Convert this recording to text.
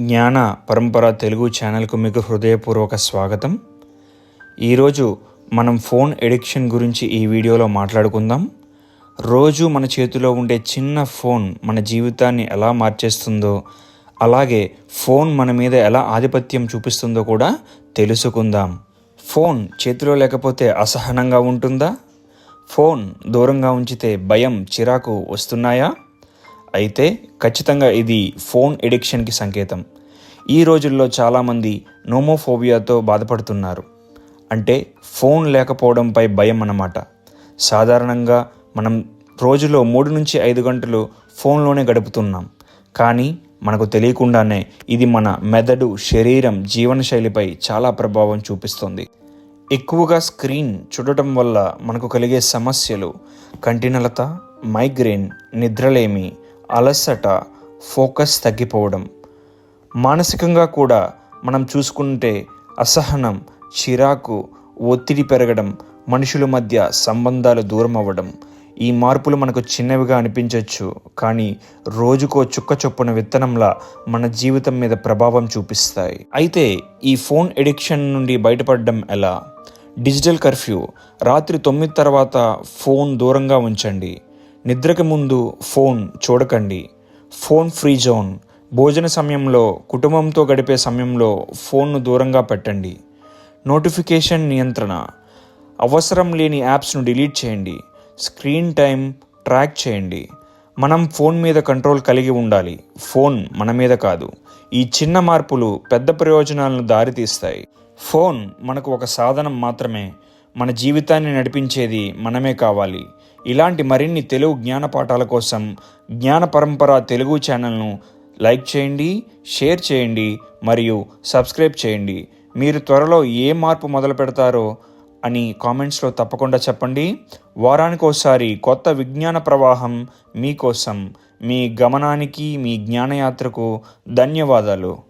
జ్ఞాన పరంపర తెలుగు ఛానల్కు మీకు హృదయపూర్వక స్వాగతం. ఈరోజు మనం ఫోన్ ఎడిక్షన్ గురించి ఈ వీడియోలో మాట్లాడుకుందాం. రోజు మన చేతిలో ఉండే చిన్న ఫోన్ మన జీవితాన్ని ఎలా మార్చేస్తుందో అలాగే ఫోన్ మన మీద ఎలా ఆధిపత్యం చూపిస్తుందో కూడా తెలుసుకుందాం. ఫోన్ చేతిలో లేకపోతే అసహనంగా ఉంటుందా? ఫోన్ దూరంగా ఉంచితే భయం చిరాకు వస్తున్నాయా? అయితే ఖచ్చితంగా ఇది ఫోన్ ఎడిక్షన్కి సంకేతం. ఈ రోజుల్లో చాలామంది నోమోఫోబియాతో బాధపడుతున్నారు. అంటే ఫోన్ లేకపోవడంపై భయం అన్నమాట. సాధారణంగా మనం రోజులో మూడు నుంచి ఐదు గంటలు ఫోన్లోనే గడుపుతున్నాం. కానీ మనకు తెలియకుండానే ఇది మన మెదడు శరీరం జీవనశైలిపై చాలా ప్రభావం చూపిస్తుంది. ఎక్కువగా స్క్రీన్ చూడటం వల్ల మనకు కలిగే సమస్యలు కంటినలత మైగ్రేన్ నిద్రలేమి అలసట ఫోకస్ తగ్గిపోవడం. మానసికంగా కూడా మనం చూసుకుంటే అసహనం చిరాకు ఒత్తిడి పెరగడం మనుషుల మధ్య సంబంధాలు దూరం అవ్వడం. ఈ మార్పులు మనకు చిన్నవిగా అనిపించవచ్చు కానీ రోజుకో చుక్క చొప్పున విత్తనంలా మన జీవితం మీద ప్రభావం చూపిస్తాయి. అయితే ఈ ఫోన్ ఎడిక్షన్ నుండి బయటపడడం ఎలా? డిజిటల్ కర్ఫ్యూ రాత్రి తొమ్మిది తర్వాత ఫోన్ దూరంగా ఉంచండి. నిద్రకు ముందు ఫోన్ చూడకండి. Phone free zone. భోజన సమయంలో కుటుంబంతో గడిపే సమయంలో ఫోన్ను దూరంగా పెట్టండి. నోటిఫికేషన్ నియంత్రణ. అవసరం లేని యాప్స్ను డిలీట్ చేయండి. స్క్రీన్ టైం ట్రాక్ చేయండి. మనం ఫోన్ మీద కంట్రోల్ కలిగి ఉండాలి. ఫోన్ మన మీద కాదు. ఈ చిన్న మార్పులు పెద్ద ప్రయోజనాలను దారితీస్తాయి. ఫోన్ మనకు ఒక సాధనం మాత్రమే. మన జీవితాన్ని నడిపించేది మనమే కావాలి. ఇలాంటి మరిన్ని తెలుగు జ్ఞాన పాఠాల కోసం జ్ఞాన పరంపర తెలుగు ఛానల్ను లైక్ చేయండి షేర్ చేయండి మరియు సబ్స్క్రైబ్ చేయండి. మీరు త్వరలో ఏ మార్పు మొదలు పెడతారో అని కామెంట్స్లో తప్పకుండా చెప్పండి. వారానికోసారి కొత్త విజ్ఞాన ప్రవాహం మీకోసం మీ గమనానికి మీ జ్ఞానయాత్రకు ధన్యవాదాలు.